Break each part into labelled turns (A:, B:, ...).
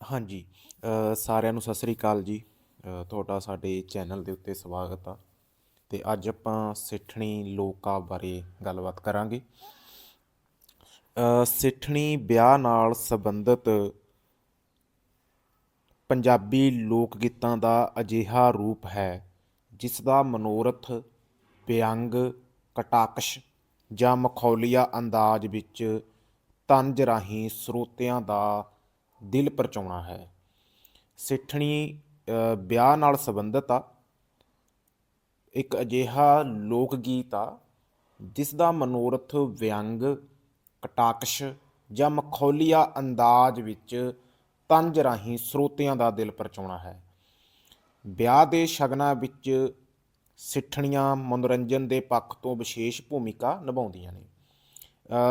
A: ਹਾਂਜੀ ਸਾਰਿਆਂ ਨੂੰ ਸਤਿ ਸ੍ਰੀ ਅਕਾਲ ਜੀ। ਤੁਹਾਡਾ ਸਾਡੇ ਚੈਨਲ ਦੇ ਉੱਤੇ ਸਵਾਗਤ ਆ। ਤੇ ਅੱਜ ਆਪਾਂ ਸਿੱਠਣੀ ਲੋਕਾਂ ਬਾਰੇ ਗੱਲਬਾਤ ਕਰਾਂਗੇ। ਸਿੱਠਣੀ ਵਿਆਹ ਨਾਲ ਸੰਬੰਧਿਤ ਪੰਜਾਬੀ ਲੋਕ ਗੀਤਾਂ ਦਾ ਅਜਿਹਾ ਰੂਪ ਹੈ, ਜਿਸ ਦਾ ਮਨੋਰਥ ਵਿਅੰਗ, ਕਟਾਕਸ਼ ਜਾਂ ਮਖੌਲੀਆ ਅੰਦਾਜ਼ ਵਿੱਚ ਤੰਜ ਰਾਹੀਂ ਸਰੋਤਿਆਂ ਦਾ ਦਿਲ ਪਰਚਾਉਣਾ ਹੈ। ਸਿੱਠਣੀ ਵਿਆਹ ਨਾਲ ਸੰਬੰਧਿਤ ਆ। ਇੱਕ ਅਜਿਹਾ ਲੋਕ ਗੀਤ ਆ ਜਿਸ ਦਾ ਮਨੋਰਥ ਵਿਅੰਗ, ਕਟਾਕਸ਼ ਜਾਂ ਮਖੌਲੀਆ ਅੰਦਾਜ਼ ਵਿੱਚ ਤੰਜ ਰਾਹੀਂ ਸਰੋਤਿਆਂ ਦਾ ਦਿਲ ਪਰਚਾਉਣਾ ਹੈ। ਵਿਆਹ ਦੇ ਸ਼ਗਨਾਂ ਵਿੱਚ ਸਿੱਠਣੀਆਂ ਮਨੋਰੰਜਨ ਦੇ ਪੱਖ ਤੋਂ ਵਿਸ਼ੇਸ਼ ਭੂਮਿਕਾ ਨਿਭਾਉਂਦੀਆਂ ਨੇ।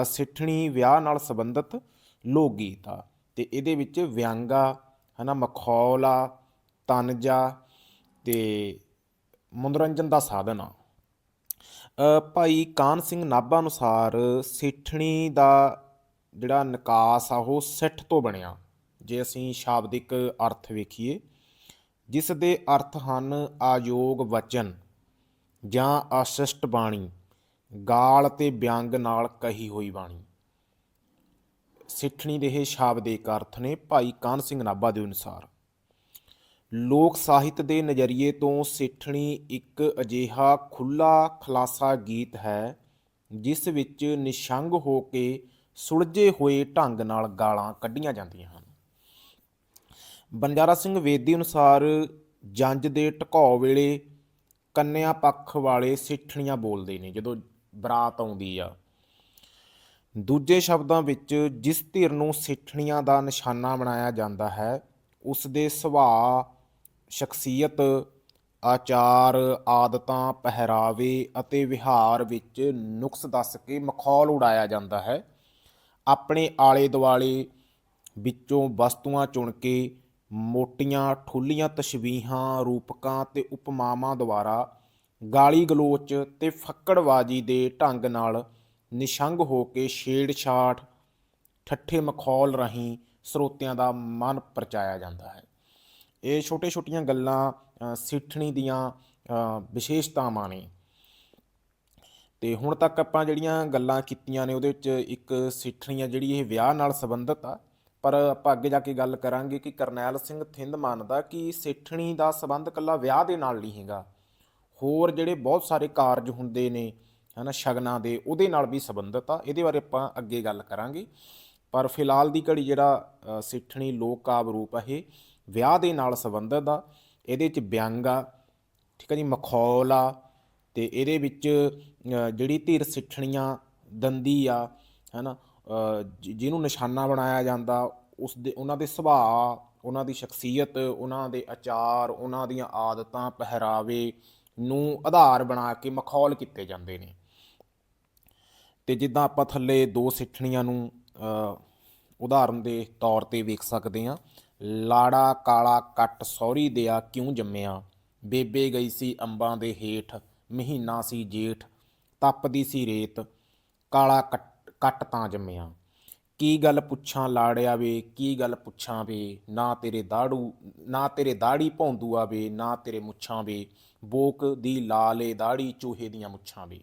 A: ਸਿੱਠਣੀ, ਵਿਆਹ ਨਾਲ ਸੰਬੰਧਿਤ ਲੋਕ ਗੀਤ ਆ। ਤੇ ਇਹਦੇ ਵਿੱਚ ਵਿਅੰਗ ਆ ਹਨਾ, ਮਖੌਲ ਆ ਤਨਜਾ ਤੇ ਮਨੋਰੰਜਨ ਦਾ ਸਾਧਨ ਆ। ਭਾਈ ਕਾਨ ਸਿੰਘ ਨਾਭਾ ਅਨੁਸਾਰ ਸਿੱਠਣੀ ਦਾ ਜਿਹੜਾ ਨਿਕਾਸ ਆ, ਉਹ ਸਿੱਠ ਤੋਂ ਬਣਿਆ। ਜੇ ਅਸੀਂ ਸ਼ਾਬਦਿਕ ਅਰਥ ਵੇਖੀਏ, ਜਿਸ ਦੇ ਅਰਥ ਹਨ ਆਯੋਗ ਵਚਨ ਜਾਂ ਅਸ਼ਿਸ਼ਟ ਬਾਣੀ, ਗਾਲ ਤੇ ਵਿਅੰਗ ਨਾਲ ਕਹੀ ਹੋਈ ਬਾਣੀ। ਸਿੱਠਣੀ ਦੇ ਇਹ ਸ਼ਾਬਦਿਕ ਅਰਥ ਨੇ ਭਾਈ ਕਾਨ ਸਿੰਘ ਨਾਭਾ ਦੇ ਅਨੁਸਾਰ। ਲੋਕ ਸਾਹਿਤ ਦੇ ਨਜ਼ਰੀਏ ਤੋਂ ਸਿੱਠਣੀ ਇੱਕ ਅਜਿਹਾ ਖੁੱਲਾ ਖਲਾਸਾ ਗੀਤ ਹੈ, ਜਿਸ ਵਿੱਚ ਨਿਸ਼ੰਗ ਹੋ ਕੇ ਸੁਲਝੇ ਹੋਏ ਢੰਗ ਨਾਲ ਗਾਲਾਂ ਕੱਢੀਆਂ ਜਾਂਦੀਆਂ ਹਨ। ਬੰਜਾਰਾ ਸਿੰਘ ਵੇਦੀ ਅਨੁਸਾਰ, ਜੰਜ ਦੇ ਢਕਾਅ ਵੇਲੇ ਕੰਨਿਆ ਪੱਖ ਵਾਲੇ ਸਿੱਠਣੀਆਂ ਬੋਲਦੇ ਨੇ, ਜਦੋਂ ਬਰਾਤ ਆਉਂਦੀ ਆ। ਦੂਜੇ ਸ਼ਬਦਾਂ ਵਿੱਚ ਜਿਸ ਧਿਰ ਨੂੰ ਸਿੱਠਣੀਆਂ ਦਾ ਨਿਸ਼ਾਨਾ ਬਣਾਇਆ ਜਾਂਦਾ ਹੈ ਉਸ ਦੇ ਸੁਭਾਅ, ਸ਼ਖਸੀਅਤ, ਆਚਾਰ, ਆਦਤਾਂ ਪਹਿਰਾਵੇ ਅਤੇ ਵਿਹਾਰ ਵਿੱਚ ਨੁਕਸ ਦੱਸ ਕੇ ਮਖੌਲ ਉਡਾਇਆ ਜਾਂਦਾ ਹੈ। ਆਪਣੇ ਆਲੇ ਦੁਆਲੇ ਵਿੱਚੋਂ ਵਸਤੂਆਂ ਚੁਣ ਕੇ ਮੋਟੀਆਂ ਠੁੱਲੀਆਂ ਤਸ਼ਬੀਹਾਂ ਰੂਪਕਾਂ ਤੇ ਉਪਮਾਵਾਂ ਦੁਆਰਾ ਗਾਲੀ ਗਲੋਚ ਤੇ ਫੱਕੜਬਾਜ਼ੀ ਦੇ ਢੰਗ ਨਾਲ ਨਿਸ਼ੰਗ ਹੋ ਕੇ ਛੇੜਛਾੜ, ਠੱਠੇ ਮਖੌਲ ਰਾਹੀਂ ਸਰੋਤਿਆਂ ਦਾ ਮਨ ਪਰਚਾਇਆ ਜਾਂਦਾ ਹੈ। ਇਹ ਛੋਟੇ ਛੋਟੀਆਂ ਗੱਲਾਂ ਸਿੱਠਣੀ ਦੀਆਂ ਵਿਸ਼ੇਸ਼ਤਾਵਾਂ ਨੇ। ਤੇ ਹੁਣ ਤੱਕ ਆਪਾਂ ਜਿਹੜੀਆਂ ਗੱਲਾਂ ਕੀਤੀਆਂ ਨੇ, ਉਹਦੇ ਵਿੱਚ ਇੱਕ ਸਿੱਠਣੀ ਆ, ਜਿਹੜੀ ਇਹ ਵਿਆਹ ਨਾਲ ਸੰਬੰਧਿਤ ਆ। ਪਰ ਆਪਾਂ ਅੱਗੇ ਜਾ ਕੇ ਗੱਲ ਕਰਾਂਗੇ ਕਿ ਕਰਨੈਲ ਸਿੰਘ ਥਿੰਦ ਮੰਨਦਾ ਕਿ ਸਿੱਠਣੀ ਦਾ ਸੰਬੰਧ ਇਕੱਲਾ ਵਿਆਹ ਦੇ ਨਾਲ ਨਹੀਂ ਹੈਗਾ। ਹੋਰ ਜਿਹੜੇ ਬਹੁਤ ਸਾਰੇ ਕਾਰਜ ਹੁੰਦੇ ਨੇ ਹਨਾ ਸ਼ਗਨਾਂ ਦੇ ਉਹਦੇ ਨਾਲ ਵੀ ਸੰਬੰਧਿਤ ਆ। ਇਹਦੇ ਬਾਰੇ ਆਪਾਂ ਅੱਗੇ ਗੱਲ ਕਰਾਂਗੇ। ਪਰ ਫਿਲਹਾਲ ਦੀ ਘੜੀ ਜਿਹੜਾ ਸਿੱਠਣੀ ਲੋਕ ਕਾਵਿ ਰੂਪ ਆ ਇਹ ਵਿਆਹ ਦੇ ਨਾਲ ਸੰਬੰਧਿਤ ਆ। ਇਹਦੇ ਵਿੱਚ ਵਿਅੰਗ ਆ ਠੀਕ ਆ ਜੀ ਮਖੌਲ ਆ ਤੇ ਇਹਦੇ ਵਿੱਚ ਜਿਹੜੀ ਧੀਰ ਸਿੱਠਣੀਆਂ ਦੰਦੀ ਆ ਹੈਨਾ ਅ, ਜਿਹਨੂੰ ਨਿਸ਼ਾਨਾ ਬਣਾਇਆ ਜਾਂਦਾ ਉਸ ਦੇ ਉਹਨਾਂ ਦੇ ਸੁਭਾਅ ਉਹਨਾਂ ਦੀ ਸ਼ਖਸੀਅਤ ਉਹਨਾਂ ਦੇ ਆਚਾਰ ਉਹਨਾਂ ਦੀਆਂ ਆਦਤਾਂ ਪਹਿਰਾਵੇ ਨੂੰ ਆਧਾਰ ਬਣਾ ਕੇ ਮਖੌਲ ਕੀਤੇ ਜਾਂਦੇ ਨੇ। ਤੇ ਜਿੱਦਾਂ ਆਪਾਂ ਥੱਲੇ ਦੋ ਸਿੱਠਣੀਆਂ ਨੂੰ ਉਦਾਹਰਨ ਦੇ ਤੌਰ ਤੇ ਵੇਖ ਸਕਦੇ ਹਾਂ। ਲਾੜਾ ਕਾਲਾ ਕੱਟ ਸੌਰੀ ਦਿਆ ਕਿਉਂ ਜੰਮਿਆ? ਬੇਬੇ ਗਈ ਸੀ ਅੰਬਾਂ ਦੇ ਹੇਠ, ਮਹੀਨਾ ਸੀ ਜੇਠ, ਤਪਦੀ ਸੀ ਰੇਤ, ਕਾਲਾ ਕੱਟ ਕੱਟ ਤਾਂ ਜੰਮਿਆ। ਕੀ ਗੱਲ ਪੁੱਛਾਂ ਲਾੜਿਆ ਵੇ, ਕੀ ਗੱਲ ਪੁੱਛਾਂ ਵੇ? ਨਾ ਤੇਰੇ ਦਾੜੂ, ਨਾ ਤੇਰੇ ਦਾੜੀ ਭੌਂਦੂ ਆਵੇ ਨਾ ਤੇਰੇ ਮੁੱਛਾਂ ਵੇ। ਬੋਕ ਦੀ ਲਾਲੇ ਦਾੜੀ ਚੂਹੇ ਦੀਆਂ ਮੁੱਛਾਂ ਵੇ।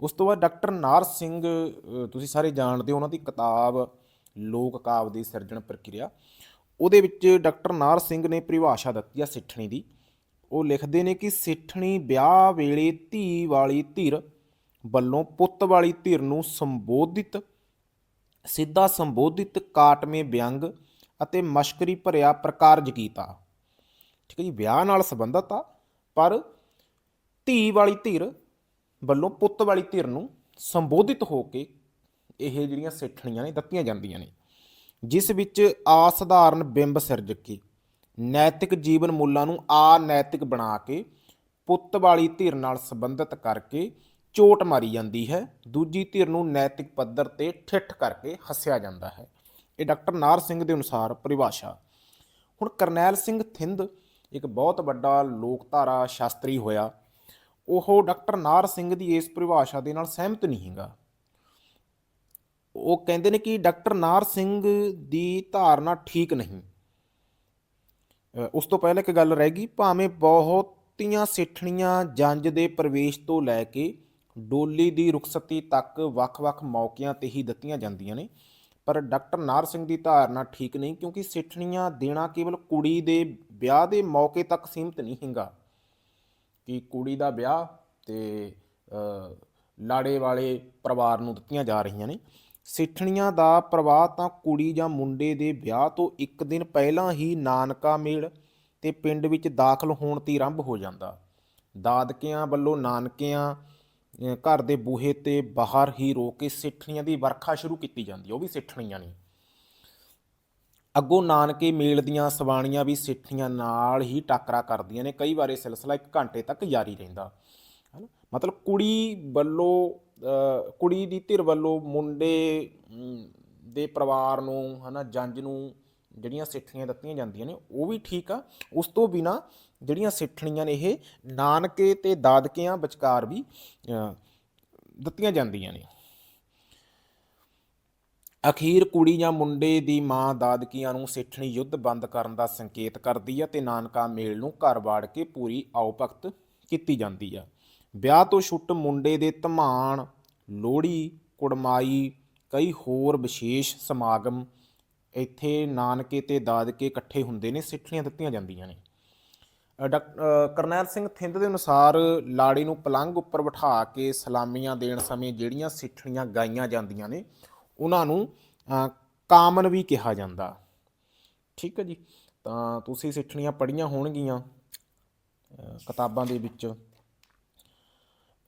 A: ਉਸ ਤੋਂ ਬਾਅਦ ਡਾਕਟਰ ਨਾਰ ਸਿੰਘ ਤੁਸੀਂ ਸਾਰੇ ਜਾਣਦੇ ਹੋ ਉਹਨਾਂ ਦੀ ਕਿਤਾਬ ਲੋਕ ਕਾਵਿ ਦੀ ਸਿਰਜਣ ਪ੍ਰਕਿਰਿਆ। ਉਹਦੇ ਵਿੱਚ ਡਾਕਟਰ ਨਾਰ ਸਿੰਘ ਨੇ ਪਰਿਭਾਸ਼ਾ ਦਿੱਤੀ ਆ ਸਿੱਠਣੀ ਦੀ। ਉਹ ਲਿਖਦੇ ਨੇ ਕਿ ਸਿੱਠਣੀ ਵਿਆਹ ਵੇਲੇ ਧੀ ਵਾਲੀ ਧਿਰ ਵੱਲੋਂ ਪੁੱਤ ਵਾਲੀ ਧਿਰ ਨੂੰ ਸੰਬੋਧਿਤ, ਸਿੱਧਾ ਸੰਬੋਧਿਤ ਕਾਟਵੇਂ ਵਿਅੰਗ ਅਤੇ ਮਸ਼ਕਰੀ ਭਰਿਆ ਪ੍ਰਕਾਰਜ ਕੀਤਾ। ਠੀਕ ਹੈ ਜੀ, ਵਿਆਹ ਨਾਲ ਸੰਬੰਧਤ ਆ, ਪਰ ਧੀ ਵਾਲੀ ਧਿਰ ਵੱਲੋਂ ਪੁੱਤ ਵਾਲੀ ਧਿਰ ਨੂੰ ਸੰਬੋਧਿਤ ਹੋ ਕੇ ਇਹ ਜਿਹੜੀਆਂ ਸਿੱਠਣੀਆਂ ਨੇ, ਦਿੱਤੀਆਂ ਜਾਂਦੀਆਂ ਨੇ, ਜਿਸ ਵਿੱਚ ਅਸਾਧਾਰਨ ਬਿੰਬ ਸਿਰਜ ਕੇ, ਨੈਤਿਕ ਜੀਵਨ ਮੁੱਲਾਂ ਨੂੰ ਅਨੈਤਿਕ ਬਣਾ ਕੇ ਪੁੱਤ ਵਾਲੀ ਧਿਰ ਨਾਲ ਸੰਬੰਧਿਤ ਕਰਕੇ ਚੋਟ ਮਾਰੀ ਜਾਂਦੀ ਹੈ। ਦੂਜੀ ਧਿਰ ਨੂੰ ਨੈਤਿਕ ਪੱਧਰ ਤੇ ਠਿੱਠ ਕਰਕੇ ਹੱਸਿਆ ਜਾਂਦਾ ਹੈ। ਇਹ ਡਾਕਟਰ ਨਾਰ ਸਿੰਘ ਦੇ ਅਨੁਸਾਰ ਪਰਿਭਾਸ਼ਾ। ਹੁਣ ਕਰਨੈਲ ਸਿੰਘ ਥਿੰਦ, ਇੱਕ ਬਹੁਤ ਵੱਡਾ ਲੋਕਧਾਰਾ ਸ਼ਾਸਤਰੀ ਹੋਇਆ ਉਹ ਡਾਕਟਰ ਨਾਰ ਸਿੰਘ ਦੀ ਇਸ ਪਰਿਭਾਸ਼ਾ ਦੇ ਨਾਲ ਸਹਿਮਤ ਨਹੀਂ ਹੈਗਾ। ਉਹ ਕਹਿੰਦੇ ਨੇ ਕਿ ਡਾਕਟਰ ਨਾਰ ਸਿੰਘ ਦੀ ਧਾਰਨਾ ਠੀਕ ਨਹੀਂ। ਉਸ ਤੋਂ ਪਹਿਲਾਂ ਇੱਕ ਗੱਲ ਰਹਿ ਗਈ, ਭਾਵੇਂ ਬਹੁਤੀਆਂ ਸਿੱਠਣੀਆਂ ਜੰਜ ਦੇ ਪ੍ਰਵੇਸ਼ ਤੋਂ ਲੈ ਕੇ ਡੋਲੀ ਦੀ ਰੁਖਸਤੀ ਤੱਕ ਵੱਖ-ਵੱਖ ਮੌਕਿਆਂ ਤੇ ਹੀ ਦਿੱਤੀਆਂ ਜਾਂਦੀਆਂ ਨੇ, ਪਰ ਡਾਕਟਰ ਨਾਰ ਸਿੰਘ ਦੀ ਧਾਰਨਾ ਠੀਕ ਨਹੀਂ ਕਿਉਂਕਿ ਸਿੱਠਣੀਆਂ ਦੇਣਾ ਕੇਵਲ ਕੁੜੀ ਦੇ ਵਿਆਹ ਦੇ ਮੌਕੇ ਤੱਕ ਸੀਮਿਤ ਨਹੀਂ ਹੈਗਾ। ਕਿ ਕੁੜੀ ਦਾ ਵਿਆਹ ਤੇ ਲਾੜੇ ਵਾਲੇ ਪਰਿਵਾਰ ਨੂੰ ਦਿੱਤੀਆਂ ਜਾ ਰਹੀਆਂ ਨੇ। ਸਿੱਠਣੀਆਂ ਦਾ ਪ੍ਰਵਾਹ ਤਾਂ ਕੁੜੀ ਜਾਂ ਮੁੰਡੇ ਦੇ ਵਿਆਹ ਤੋਂ ਇੱਕ ਦਿਨ ਪਹਿਲਾਂ ਹੀ ਨਾਨਕਾ ਮੇਲ ਤੇ ਪਿੰਡ ਵਿੱਚ ਦਾਖਲ ਹੋਣ ਤੇ ਆਰੰਭ ਹੋ ਜਾਂਦਾ। ਦਾਦਕਿਆਂ ਵੱਲੋਂ ਨਾਨਕਿਆਂ ਘਰ ਦੇ ਬੂਹੇ ਤੇ ਬਾਹਰ ਹੀ ਰੋ ਕੇ ਸਿੱਠਣੀਆਂ ਦੀ ਵਰਖਾ ਸ਼ੁਰੂ ਕੀਤੀ ਜਾਂਦੀ ਉਹ ਵੀ ਸਿੱਠਣੀਆਂ ਨੇ। ਅੱਗੋਂ ਨਾਨਕੇ ਮੇਲ ਦੀਆਂ ਸਵਾਣੀਆਂ ਵੀ ਸਿੱਠੀਆਂ ਨਾਲ ਹੀ ਟਾਕਰਾ ਕਰਦੀਆਂ ਨੇ। ਕਈ ਵਾਰ ਇਹ ਸਿਲਸਿਲਾ 1 ਘੰਟੇ ਤੱਕ ਜਾਰੀ ਰਹਿੰਦਾ। ਹਨਾ? ਮਤਲਬ ਕੁੜੀ ਵੱਲੋਂ ਕੁੜੀ ਦੀ ਧਿਰ ਵੱਲੋਂ ਮੁੰਡੇ ਦੇ ਪਰਿਵਾਰ ਨੂੰ, ਹਨਾ, ਜੰਜ ਨੂੰ ਜਿਹੜੀਆਂ ਸਿੱਠਣੀਆਂ ਦਿੱਤੀਆਂ ਜਾਂਦੀਆਂ ਨੇ, ਉਹ ਵੀ ਠੀਕ ਆ। ਉਸ ਤੋਂ ਬਿਨਾ ਜਿਹੜੀਆਂ ਸਿੱਠਣੀਆਂ ਨੇ, ਇਹ ਨਾਨਕੇ ਤੇ ਦਾਦਕਿਆਂ ਵਿਚਕਾਰ ਵੀ ਦਿੱਤੀਆਂ ਜਾਂਦੀਆਂ ਨੇ। ਅਖੀਰ ਕੁੜੀ ਜਾਂ ਮੁੰਡੇ ਦੀ ਮਾਂ ਦਾਦਕੀਆਂ ਨੂੰ ਸਿੱਠਣੀ ਯੁੱਧ ਬੰਦ ਕਰਨ ਦਾ ਸੰਕੇਤ ਕਰਦੀ ਹੈ ਤੇ ਨਾਨਕਾ ਮੇਲ ਨੂੰ ਘਰ ਵਾੜ ਕੇ ਪੂਰੀ ਆਓ ਭਗਤ ਕੀਤੀ ਜਾਂਦੀ ਆ। ਵਿਆਹ ਤੋਂ ਛੁੱਟ ਮੁੰਡੇ ਦੇ ਧਮਾਨ, ਲੋਹੜੀ, ਕੁੜਮਾਈ, ਕਈ ਹੋਰ ਵਿਸ਼ੇਸ਼ ਸਮਾਗਮ ਇੱਥੇ ਨਾਨਕੇ ਤੇ ਦਾਦਕੇ ਇਕੱਠੇ ਹੁੰਦੇ ਨੇ, ਸਿੱਠਣੀਆਂ ਦਿੱਤੀਆਂ ਜਾਂਦੀਆਂ ਨੇ। ਡਾਕ- ਕਰਨੈਲ ਸਿੰਘ ਥਿੰਦ ਦੇ ਅਨੁਸਾਰ ਲਾੜੀ ਨੂੰ ਪਲੰਘ ਉੱਪਰ ਬਿਠਾ ਕੇ ਸਲਾਮੀਆਂ ਦੇਣ ਸਮੇਂ ਜਿਹੜੀਆਂ ਸਿੱਠਣੀਆਂ ਗਾਈਆਂ ਜਾਂਦੀਆਂ ਨੇ ਉਹਨਾਂ ਨੂੰ ਕਾਮਨ ਵੀ ਕਿਹਾ ਜਾਂਦਾ। ਠੀਕ ਹੈ ਜੀ? ਤਾਂ ਤੁਸੀਂ ਸਿੱਠਣੀਆਂ ਪੜ੍ਹੀਆਂ ਹੋਣਗੀਆਂ ਕਿਤਾਬਾਂ ਦੇ ਵਿੱਚ।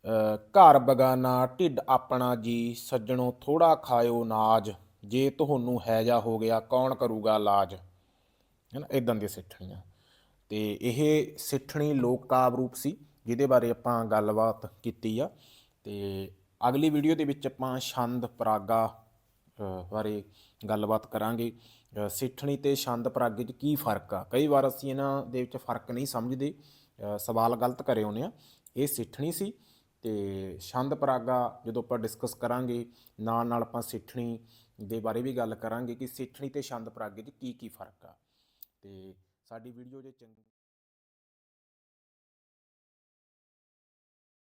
A: ਅ, ਘਰ ਬਗਾਨਾ ਢਿੱਡ ਆਪਣਾ ਜੀ ਸੱਜਣੋ ਥੋੜਾ ਖਾਇਓ ਨਾਜ। ਜੇ ਤੁਹਾਨੂੰ ਹੈਜਾ ਹੋ ਗਿਆ ਕੌਣ ਕਰੂਗਾ ਇਲਾਜ ਹੈਨਾ ਇਦਾਂ ਦੀਆਂ ਸਿੱਠਣੀਆਂ। ਤੇ ਇਹ ਸਿੱਠਣੀ ਲੋਕ ਕਾਵਿ ਰੂਪ ਸੀ ਜਿਹਦੇ ਬਾਰੇ ਆਪਾਂ ਗੱਲਬਾਤ ਕੀਤੀ ਆ। ਤੇ ਅਗਲੀ ਵੀਡੀਓ ਦੇ ਵਿੱਚ ਆਪਾਂ ਛੰਦ ਪਰਾਗਾ ਬਾਰੇ ਗੱਲਬਾਤ ਕਰਾਂਗੇ। ਸਿੱਠਣੀ ਤੇ ਛੰਦ ਪਰਾਗੇ 'ਚ ਕੀ ਫ਼ਰਕ ਆ? ਕਈ ਵਾਰ ਅਸੀਂ ਇਹਨਾਂ ਦੇ ਵਿੱਚ ਫ਼ਰਕ ਨਹੀਂ ਸਮਝਦੇ। ਸਵਾਲ ਗਲਤ ਕਰੇ ਹੁੰਦੇ ਆ। ਇਹ ਸਿੱਠਣੀ ਸੀ ਤੇ ਛੰਦ ਪਰਾਗਾ ਜਦੋਂ ਆਪਾਂ ਡਿਸਕਸ ਕਰਾਂਗੇ ਨਾਲ ਨਾਲ ਆਪਾਂ ਸਿੱਠਣੀ ਦੇ ਬਾਰੇ ਵੀ ਗੱਲ ਕਰਾਂਗੇ ਕਿ ਸਿੱਠਣੀ ਤੇ ਛੰਦ ਪਰਾਗੇ 'ਚ ਕੀ ਕੀ ਫ਼ਰਕ ਆ। ਤੇ ਸਾਡੀ ਵੀਡੀਓ ਜੇ ਚੰਗੀ